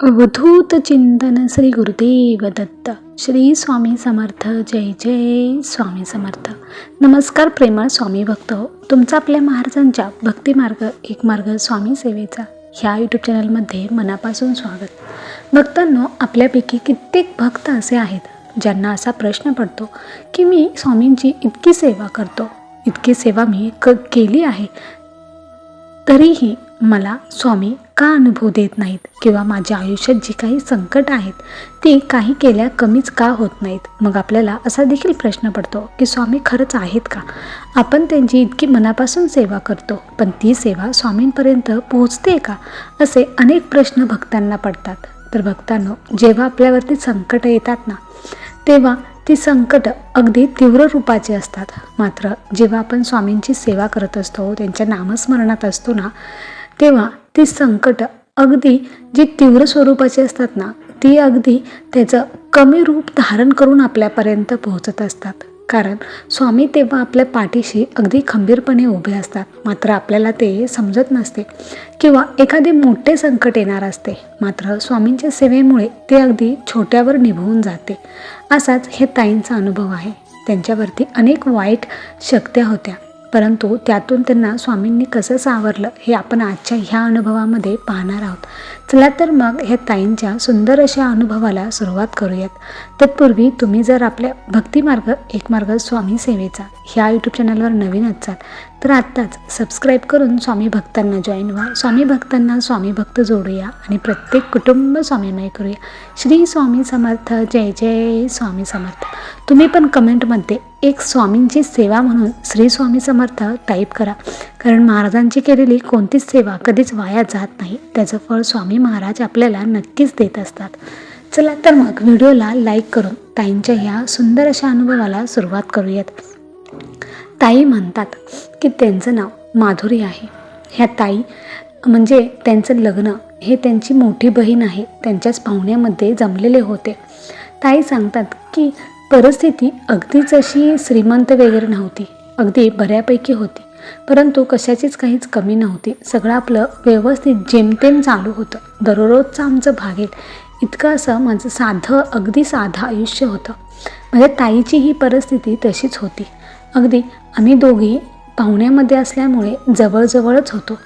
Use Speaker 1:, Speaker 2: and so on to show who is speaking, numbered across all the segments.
Speaker 1: अवधूत चिंतन श्री गुरुदेव दत्त. श्री स्वामी समर्थ. जय जय स्वामी समर्थ. नमस्कार प्रेमळ स्वामी भक्त हो. तुमचा आपल्या महाराजांच्या भक्तिमार्ग एक मार्ग स्वामी सेवेचा ह्या यूट्यूब चॅनलमध्ये मनापासून स्वागत. भक्तांनो आपल्यापैकी कित्येक भक्त असे आहेत ज्यांना असा प्रश्न पडतो की मी स्वामींची इतकी सेवा करतो इतकी सेवा मी क केली आहे तरीही मला स्वामी का अनुभव देत नाहीत? किंवा माझ्या आयुष्यात जी काही संकट आहेत ती काही केल्या कमीच का होत नाहीत? मग आपल्याला असा देखील प्रश्न पडतो की स्वामी खरंच आहेत का? आपण त्यांची इतकी मनापासून सेवा करतो पण ती सेवा स्वामींपर्यंत पोहोचते का? असे अनेक प्रश्न भक्तांना पडतात. तर भक्तांनो जेव्हा आपल्यावरती संकट येतात ना तेव्हा ती संकट अगदी तीव्र रूपाचे असतात. मात्र जेव्हा आपण स्वामींची सेवा करत असतो त्यांच्या नामस्मरणात असतो ना तेव्हा ती संकट अगदी जी तीव्र स्वरूपाची असतात ना ती अगदी त्याचं कमी रूप धारण करून आपल्यापर्यंत पोहोचत असतात. कारण स्वामी तेव्हा आपल्या पाठीशी अगदी खंबीरपणे उभे असतात. मात्र आपल्याला ते समजत नसते किंवा एखादे मोठे संकट येणार असते. मात्र स्वामींच्या सेवेमुळे ते अगदी छोट्यावर निभवून जाते. असाच हे ताईंचा अनुभव आहे. त्यांच्यावरती अनेक वाईट शक्त्या होत्या. परंतु त्यातून त्यांना स्वामींनी कसं सावरलं हे आपण आजच्या ह्या अनुभवामध्ये पाहणार आहोत. चला तर मग ह्या ताईंच्या सुंदर अशा अनुभवाला सुरुवात करूयात. तत्पूर्वी तुम्ही जर आपल्या भक्तिमार्ग एक मार्ग स्वामी सेवेचा ह्या यूट्यूब चॅनलवर नवीन असाल तर आत्ताच सबस्क्राईब करून स्वामी भक्तांना जॉईन व्हा. स्वामी भक्तांना स्वामी भक्त जोडूया आणि प्रत्येक कुटुंब स्वामीमय करूया. श्री स्वामी समर्थ जय जय स्वामी समर्थ. तुम्ही पण कमेंटमध्ये एक स्वामींची सेवा म्हणून श्री स्वामी समर्थ टाईप करा. कारण महाराजांची केलेली कोणतीच सेवा कधीच वाया जात नाही. त्याचं फळ स्वामी महाराज आपल्याला नक्कीच देत असतात. चला तर मग व्हिडिओला लाईक करून ताईंच्या ह्या सुंदर अशा अनुभवाला सुरुवात करूयात. ताई म्हणतात की त्यांचं नाव माधुरी आहे. ह्या ताई म्हणजे त्यांचं लग्न हे त्यांची मोठी बहीण आहे. त्यांच्याच पाहुण्यामध्ये जमलेले होते. ताई सांगतात की परिस्थिती अगदीच अशी श्रीमंत वगैरे नव्हती. अगदी बऱ्यापैकी होती. परंतु कशाचीच काहीच कमी नव्हती. सगळं आपलं व्यवस्थित जेमतेम चालू होतं. दररोजचं आमचं भागेल. इतकं असं माझं साधं अगदी साधं आयुष्य होतं. म्हणजे ताईची ही परिस्थिती तशीच होती. अगदी आम्ही दोघी पाहुण्यामध्ये असल्यामुळे जवळजवळच होतो.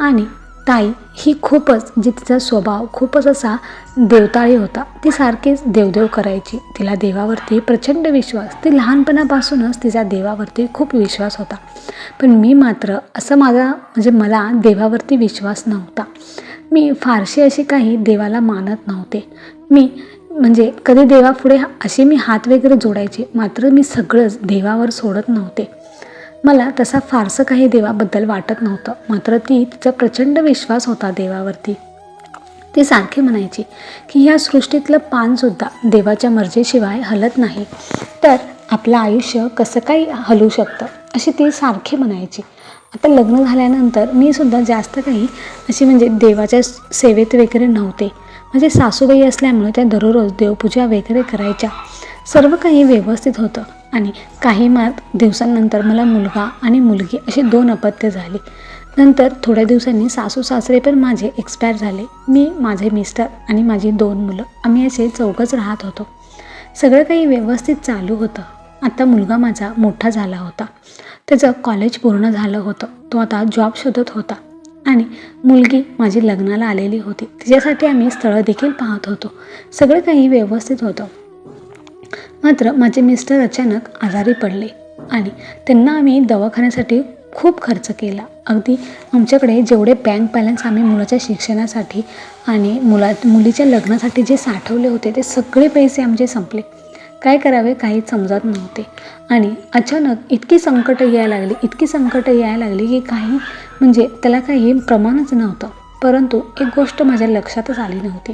Speaker 1: आणि ताई ही खूपच जी तिचा स्वभाव खूपच असा देवताळी होता ती सारखीच देवदेव करायची. तिला देवावरती प्रचंड विश्वास. ती लहानपणापासूनच तिचा देवावरती खूप विश्वास होता. पण मी मात्र असं माझा म्हणजे मला देवावरती विश्वास नव्हता. मी फारशी अशी काही देवाला मानत नव्हते. मी म्हणजे कधी देवापुढे असे मी हात वगैरे जोडायचे मात्र मी सगळंच देवावर सोडत नव्हते. मला तसा फारसं काही देवाबद्दल वाटत नव्हतं मात्र ती तिचा प्रचंड विश्वास होता देवावरती. ती सारखी म्हणायची की ह्या सृष्टीतलं पानसुद्धा देवाच्या मर्जीशिवाय हलत नाही. तर आपलं आयुष्य कसं काही हलू शकतं? अशी ती सारखी म्हणायची. आता लग्न झाल्यानंतर मी सुद्धा जास्त काही अशी म्हणजे देवाच्या सेवेत वगैरे नव्हते. म्हणजे सासूबाई असल्यामुळे त्या दररोज देवपूजा वगैरे करायच्या. सर्व काही व्यवस्थित होतं. आणि काही मा दिवसांनंतर मला मुलगा आणि मुलगी अशी दोन अपत्य झाली. नंतर थोड्या दिवसांनी सासू सासरे पण माझे एक्सपायर झाले. मी माझे मिस्टर आणि माझी दोन मुलं आम्ही असे चौघच राहत होतो. सगळं काही व्यवस्थित चालू होतं. आता मुलगा माझा मोठा झाला होता. त्याचं कॉलेज पूर्ण झालं होतं. तो आता जॉब शोधत होता. आणि मुलगी माझी लग्नाला आलेली होती. तिच्यासाठी आम्ही स्थळं देखील पाहत होतो. सगळं काही व्यवस्थित होतं. मात्र माझे मिस्टर अचानक आजारी पडले आणि त्यांना आम्ही दवाखान्यासाठी खूप खर्च केला. अगदी आमच्याकडे जेवढे बँक बॅलन्स आम्ही मुलाच्या शिक्षणासाठी आणि मुला मुलीच्या लग्नासाठी जे साठवले होते ते सगळे पैसे आमचे संपले. काय करावे काहीच समजत नव्हते. आणि अचानक इतकी संकटं यायला लागली इतकी संकटं यायला लागली की काही म्हणजे त्याला काही प्रमाणच नव्हतं. परंतु एक गोष्ट माझ्या लक्षातच आली नव्हती.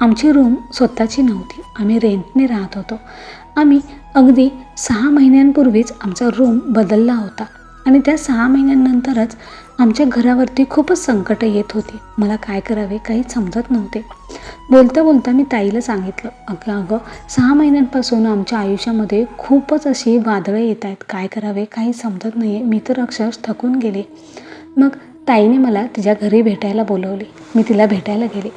Speaker 1: आमची रूम स्वतःची नव्हती. आम्ही रेंटने राहत होतो. आम्ही अगदी सहा महिन्यांपूर्वीच आमचा रूम बदलला होता. आणि त्या सहा महिन्यांनंतरच आमच्या घरावरती खूपच संकट येत होती. मला काय करावे काही समजत नव्हते. बोलता बोलता मी ताईला सांगितलं अगं अगं सहा महिन्यांपासून आमच्या आयुष्यामध्ये खूपच अशी वादळं येत आहेत. काय करावे काही समजत नाही आहे मी तर अक्षरश थकून गेले. मग ताईने मला तिच्या घरी भेटायला बोलवले. मी तिला भेटायला गेले.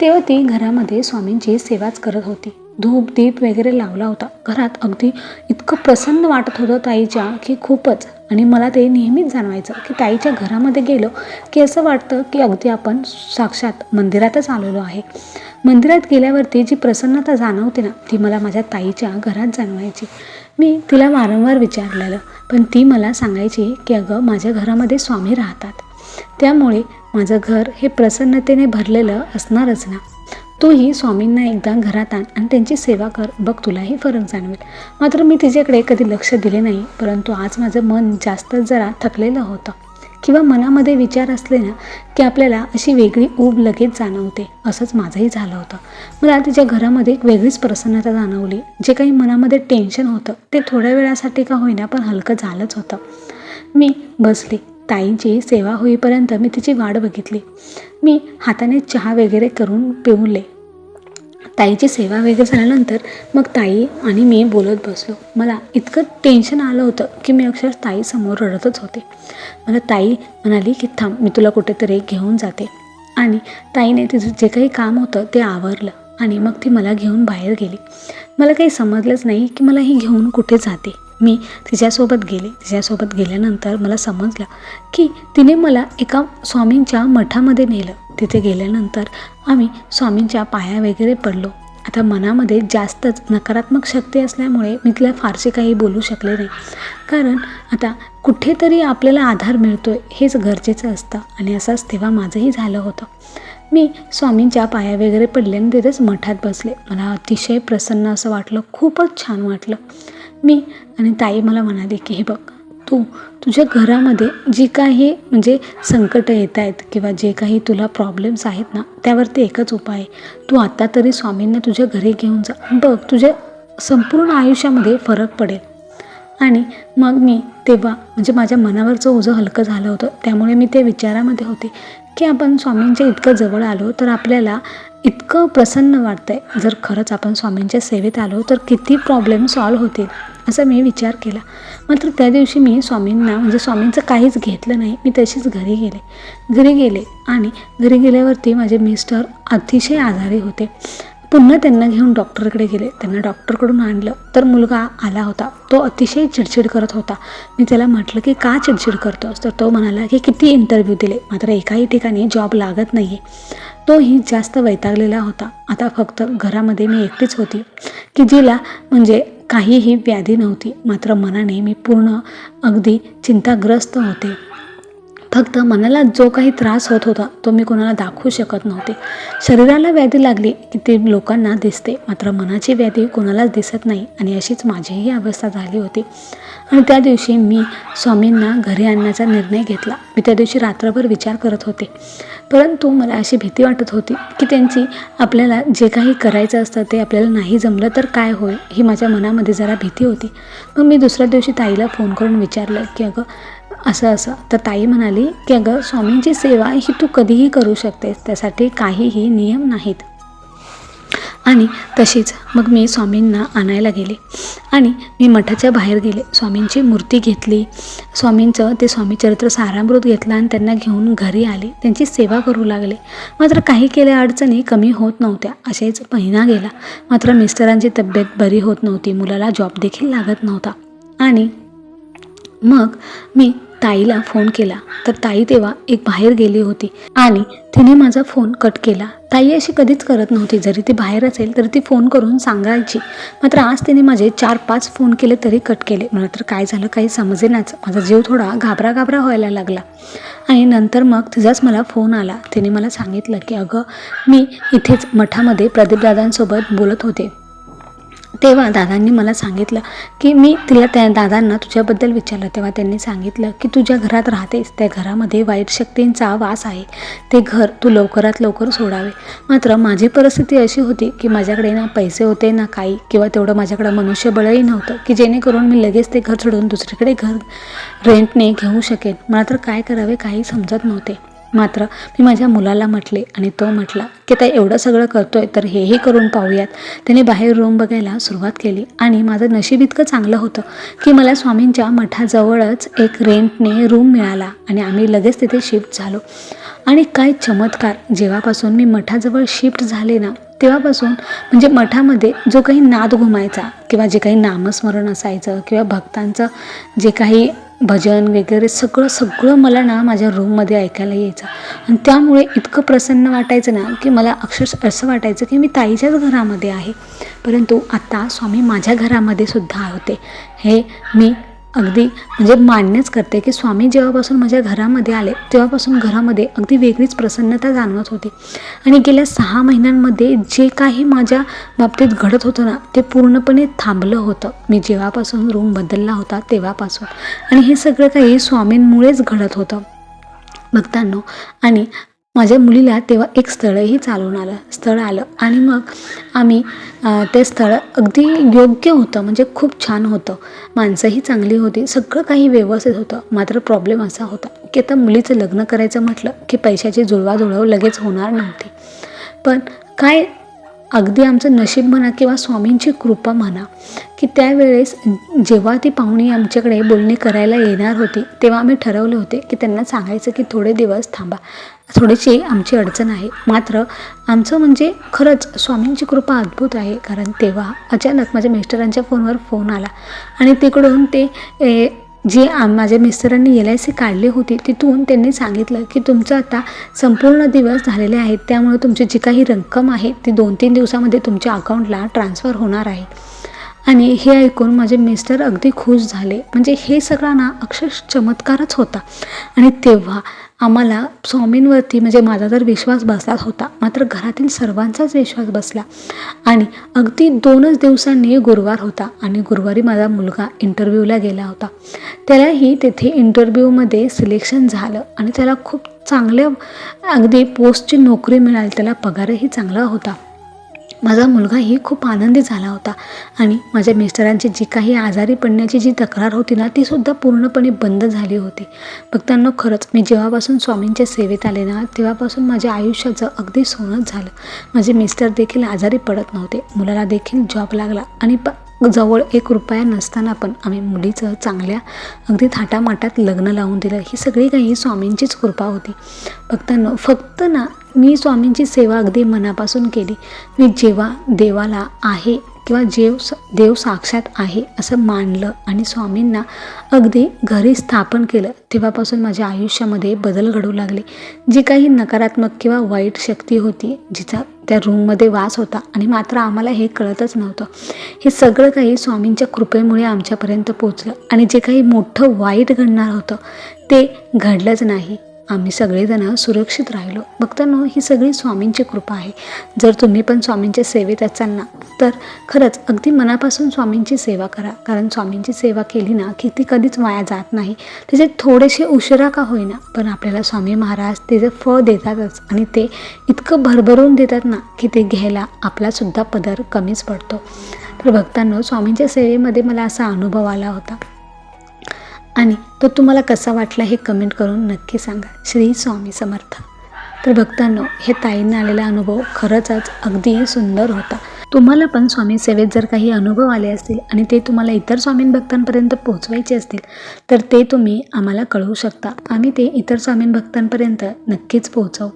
Speaker 1: तेव्हा ती घरामध्ये स्वामींची सेवाच करत होती. धूप दीप वगैरे लावला होता. घरात अगदी इतकं प्रसन्न वाटत होतं ताईच्या की खूपच. आणि मला ते नेहमीच जाणवायचं की ताईच्या घरामध्ये गेलो की असं वाटतं की अगदी आपण साक्षात मंदिरातच आलेलो आहे. मंदिरात गेल्यावरती जी प्रसन्नता जाणवते ना ती मला माझ्या ताईच्या घरात जाणवायची. मी तिला वारंवार विचारलेलं पण ती मला सांगायची की अगं माझ्या घरामध्ये स्वामी राहतात. त्यामुळे माझं घर हे प्रसन्नतेने भरलेलं असणारच ना. तूही स्वामींना एकदा घरात आण आणि त्यांची सेवा कर बघ तुलाही फरक जाणवेल. मात्र मी तिच्याकडे कधी लक्ष दिले नाही परंतु आज माझं मन जास्त जरा थकलेलं होतं. किंवा मनामध्ये विचार असले ना की आपल्याला अशी वेगळी ऊब लगेच जाणवते असंच माझंही झालं होतं. मला तिच्या घरामध्ये एक वेगळीच प्रसन्नता जाणवली. जे काही मनामध्ये टेन्शन होतं ते थोड्या वेळासाठी का होईना पण हलकं झालंच होतं. मी बसली. ताईंची सेवा होईपर्यंत मी तिची वाट बघितली. मी हाताने चहा वगैरे करून पिवले ताईची सेवा वगैरे झाल्यानंतर मग ताई आणि मी बोलत बसलो. मला इतकं टेन्शन आलं होतं की मी अक्षर ताईसमोर रडतच होते. मला ताई म्हणाली की थांब मी तुला कुठेतरी घेऊन जाते. आणि ताईने तिचं जे काही काम होतं ते आवरलं आणि मग ती मला घेऊन बाहेर गेली. मला काही समजलंच नाही की मला ही घेऊन कुठे जाते. मी तिच्यासोबत गेले. तिच्यासोबत गेल्यानंतर मला समजलं की तिने मला एका स्वामींच्या मठामध्ये नेलं. तिथे गेल्यानंतर आम्ही स्वामींच्या पाया वगैरे पडलो. आता मनामध्ये जास्तच नकारात्मक शक्ती असल्यामुळे मी तिला फारसे काही बोलू शकले नाही. कारण आता कुठेतरी आपल्याला आधार मिळतो आहे हेच गरजेचं असतं आणि असंच तेव्हा माझंही झालं होतं. मी स्वामींच्या पाया वगैरे पडले आणि तिथेच मठात बसले. मला अतिशय प्रसन्न असं वाटलं खूपच छान वाटलं. मी आणि ताई मला म्हणाली की हे बघ तू तुझ्या घरामध्ये जी काही म्हणजे संकटं येत आहेत किंवा जे काही तुला प्रॉब्लेम्स आहेत ना त्यावरती एकच उपाय आहे. तू आत्ता तरी स्वामींना तुझ्या घरी घेऊन जा. बघ तुझ्या संपूर्ण आयुष्यामध्ये फरक पडेल. आणि मग मी तेव्हा म्हणजे माझ्या मनावरचं ओझं हलकं झालं होतं. त्यामुळे मी ते विचारामध्ये होते की आपण स्वामींच्या इतकं जवळ आलो तर आपल्याला इतकं प्रसन्न वाटतं आहे जर खरंच आपण स्वामींच्या सेवेत आलो तर किती प्रॉब्लेम सॉल्व्ह होतील असा मी विचार केला. मात्र त्या दिवशी मी स्वामींना म्हणजे स्वामींचं काहीच घेतलं नाही. मी तशीच घरी गेले. घरी गेले आणि घरी गेल्यावरती माझे मिस्टर अतिशय आजारी होते. पुन्हा त्यांना घेऊन डॉक्टरकडे गेले. त्यांना डॉक्टरकडून आणलं. तर मुलगा आला होता. तो अतिशय चिडचिड करत होता. मी त्याला म्हटलं की का चिडचिड करतोस? तर तो म्हणाला की किती इंटरव्ह्यू दिले. मात्र एकाही ठिकाणी जॉब लागत नाही आहे तोही जास्त वैतागलेला होता. आता फक्त घरामध्ये मी एकटीच होती. की जिला म्हणजे काहीही व्याधी नव्हती. मात्र मनाने मी पूर्ण अगदी चिंताग्रस्त होते. फक्त मनाला जो काही त्रास होत होता तो मी कोणाला दाखवू शकत नव्हते. शरीराला व्याधी लागली की ती लोकांना दिसते मात्र मनाची व्याधी कोणालाच दिसत नाही आणि अशीच माझीही अवस्था झाली होती. आणि त्या दिवशी मी स्वामींना घरी आणण्याचा निर्णय घेतला. मी त्या दिवशी रात्रभर विचार करत होते. परंतु मला अशी भीती वाटत होती की त्यांची आपल्याला जे काही करायचं असतं ते आपल्याला नाही जमलं तर काय होईल ही माझ्या मनामध्ये जरा भीती होती. मग मी दुसऱ्या दिवशी ताईला फोन करून विचारलं की अगं असं असं. तर ताई म्हणाली की अगं स्वामींची सेवा ही तू कधीही करू शकतेस. त्यासाठी काहीही नियम नाहीत. आणि तशीच मग मी स्वामींना आणायला गेले. आणि मी मठाच्या बाहेर गेले. स्वामींची मूर्ती घेतली. स्वामींचं ते स्वामीचरित्र सारामृत घेतलं आणि त्यांना घेऊन घरी आले. त्यांची सेवा करू लागले. मात्र काही केल्या अडचणी कमी होत नव्हत्या. असेच महिना गेला. मात्र मिस्टरांची तब्येत बरी होत नव्हती. मुलाला जॉब देखील लागत नव्हता. आणि मग मी ताईला फोन केला. तर ताई तेव्हा एक बाहेर गेली होती आणि तिने माझा फोन कट केला. ताई अशी कधीच करत नव्हती. जरी ती बाहेर असेल तरी ती फोन करून सांगायची. मात्र आज तिने माझे चार पाच फोन केले तरी कट केले. मला तर काय झालं काही समजेनाच. माझा जीव थोडा घाबरा घाबरा व्हायला लागला. आणि नंतर मग तिचाच मला फोन आला. तिने मला सांगितलं की अगं मी इथेच मठामध्ये प्रदीपदादांसोबत बोलत होते. तेव्हा दादांनी मला सांगितलं की मी तिला त्या दादांना तुझ्याबद्दल विचारलं. तेव्हा त्यांनी सांगितलं की तुझ्या घरात राहतेस त्या घरामध्ये वाईट शक्तींचा वास आहे. ते घर तू लवकरात लवकर सोडावे. मात्र माझी परिस्थिती अशी होती की माझ्याकडे ना पैसे होते ना काही किंवा तेवढं माझ्याकडं मनुष्यबळही नव्हतं की जेणेकरून मी लगेच ते घर सोडून दुसरीकडे घर रेंटने घेऊ शकेन. मला तर काय करावे काही समजत नव्हते. मात्र मी माझ्या मुलाला म्हटले आणि तो म्हटला की आता एवढं सगळं करतोय तर हेही करून पाहूयात. त्याने बाहेर रूम बघायला सुरुवात केली आणि माझं नशीब इतकं चांगलं होतं की मला स्वामींच्या मठाजवळच एक रेंटने रूम मिळाला आणि आम्ही लगेच तिथे शिफ्ट झालो. आणि काय चमत्कार जेव्हापासून मी मठाजवळ शिफ्ट झाले ना तेव्हापासून म्हणजे मठामध्ये जो काही नाद घुमायचा किंवा जे काही नामस्मरण असायचं किंवा भक्तांचं जे काही भजन वगैरे सगळं सगळं मला ना माझ्या रूममध्ये ऐकायला यायचं. आणि त्यामुळे इतकं प्रसन्न वाटायचं ना की मला अक्षरशः असं वाटायचं की मी ताईच्याच घरामध्ये आहे. परंतु आता स्वामी माझ्या घरामध्ये सुद्धा होते. हे मी अगदी म्हणजे मान्यच करते की स्वामी जेव्हापासून माझ्या घरामध्ये आले तेव्हापासून घरामध्ये अगदी वेगळीच प्रसन्नता जाणवत होती. आणि गेल्या सहा महिन्यांमध्ये जे काही माझ्या बाबतीत घडत होतं ना ते पूर्णपणे थांबलं होतं. मी जेव्हापासून रूम बदलला होता तेव्हापासून. आणि हे सगळं काही स्वामींमुळेच घडत होतं. भक्तांनो आणि माझ्या मुलीला तेव्हा एक स्थळही चालवून आलं स्थळ आलं. आणि मग आम्ही ते स्थळ अगदी योग्य होतं म्हणजे खूप छान होतं. माणसंही चांगली होती सगळं काही व्यवस्थित होतं. मात्र प्रॉब्लेम असा होता की आता मुलीचं लग्न करायचं म्हटलं की पैशाची जुळवाजुळव लगेच होणार नव्हती. पण काय अगदी आमचं नशीब म्हणा किंवा स्वामींची कृपा म्हणा की त्यावेळेस जेव्हा ती पाहुणी आमच्याकडे बोलणी करायला येणार होती तेव्हा आम्ही ठरवले होते की त्यांना सांगायचं की थोडे दिवस थांबा. थोडीशी आमची अडचण आहे. मात्र आमचं म्हणजे खरंच स्वामींची कृपा अद्भुत आहे कारण तेव्हा अचानक माझ्या मिस्टरांच्या फोनवर फोन आला आणि तिकडून ते ए, जी आम माझ्या मिस्टरांनी एल आय सी काढली होती तिथून त्यांनी सांगितलं की तुमचं आता संपूर्ण दिवस झालेले आहेत. त्यामुळे तुमची जी काही रक्कम आहे ती दोन तीन दिवसामध्ये तुमच्या अकाउंटला ट्रान्सफर होणार आहे. आणि हे ऐकून माझे मिस्टर अगदी खुश झाले. म्हणजे हे सगळा ना अक्षर चमत्कारच होता. आणि तेव्हा आम्हाला स्वामींवरती म्हणजे माझा तर विश्वास बसलाच होता मात्र घरातील सर्वांचाच विश्वास बसला. आणि अगदी दोनच दिवसांनी गुरुवार होता आणि गुरुवारी माझा मुलगा इंटरव्ह्यूला गेला होता. त्यालाही तेथे इंटरव्ह्यूमध्ये सिलेक्शन झालं आणि त्याला खूप चांगल्या अगदी पोस्टची नोकरी मिळाली त्याला पगारही चांगला होता. माझा मुलगाही खूप आनंदी झाला होता. आणि माझ्या मिस्टरांची जी काही आजारी पडण्याची जी तक्रार होती ना ती सुद्धा पूर्णपणे बंद झाली होती. भक्तांना खरंच मी जेव्हापासून स्वामींच्या सेवेत आले ना तेव्हापासून माझ्या आयुष्याचं अगदी सोनंच झालं. माझे मिस्टर देखील आजारी पडत नव्हते. मुलाला देखील जॉब लागला आणि प जवळ एक रुपया नसताना पण आम्ही मुलीचं चांगल्या अगदी थाटामाटात लग्न लावून दिलं. ही सगळी काही स्वामींचीच कृपा होती. भक्तांना फक्त ना मी स्वामींची सेवा अगदी मनापासून केली. मी जेव्हा देवाला आहे किंवा जेव देव साक्षात आहे असं मानलं आणि स्वामींना अगदी घरी स्थापन केलं तेव्हापासून माझ्या आयुष्यामध्ये बदल घडू लागले. जी काही नकारात्मक किंवा वाईट शक्ती होती जिचा त्या रूममध्ये वास होता आणि मात्र आम्हाला हे कळतच नव्हतं. हे सगळं काही स्वामींच्या कृपेमुळे आमच्यापर्यंत पोचलं आणि जे काही मोठं वाईट घडणार होतं ते घडलंच नाही. आम्ही सगळेजण सुरक्षित राहिलो. भक्तांनो ही सगळी स्वामींची कृपा आहे. जर तुम्ही पण स्वामींच्या सेवेत असाल ना तर खरंच अगदी मनापासून स्वामींची सेवा करा. कारण स्वामींची सेवा केली ना की ती कधीच वाया जात नाही. त्याचे थोडेसे उशिरा का होईना पण आपल्याला स्वामी महाराज त्याचं फळ देतातच आणि ते इतकं भरभरून देतात ना की ते घ्यायला आपलासुद्धा पदर कमीच पडतो. तर भक्तांनो स्वामींच्या सेवेमध्ये मला असा अनुभव आला होता. आणि तो तुम्हाला कसा वाटला हे कमेंट करून नक्की सांगा. श्री स्वामी समर्थ. तर भक्तांनो हे ताईंना आलेला अनुभव खरंच आज अगदी सुंदर होता. तुम्हाला पण स्वामी सेवेत जर काही अनुभव आले असतील आणि ते तुम्हाला इतर स्वामीं भक्तांपर्यंत पोहोचवायचे असतील तर ते तुम्ही आम्हाला कळवू शकता. आम्ही ते इतर स्वामीं भक्तांपर्यंत नक्कीच पोहोचवू.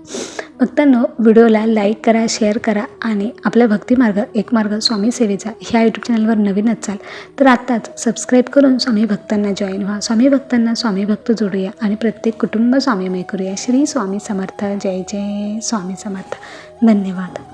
Speaker 1: भक्तांनो व्हिडिओला लाईक करा शेअर करा आणि आपला भक्तिमार्ग एक मार्ग स्वामी सेवेचा ह्या यूट्यूब चॅनलवर नवीन असाल तर आत्ताच सबस्क्राईब करून स्वामी भक्तांना जॉईन व्हा. स्वामी भक्तांना स्वामी भक्त जोडूया आणि प्रत्येक कुटुंब स्वामीमय करूया. श्री स्वामी समर्थ. जय जय स्वामी समर्थ. धन्यवाद.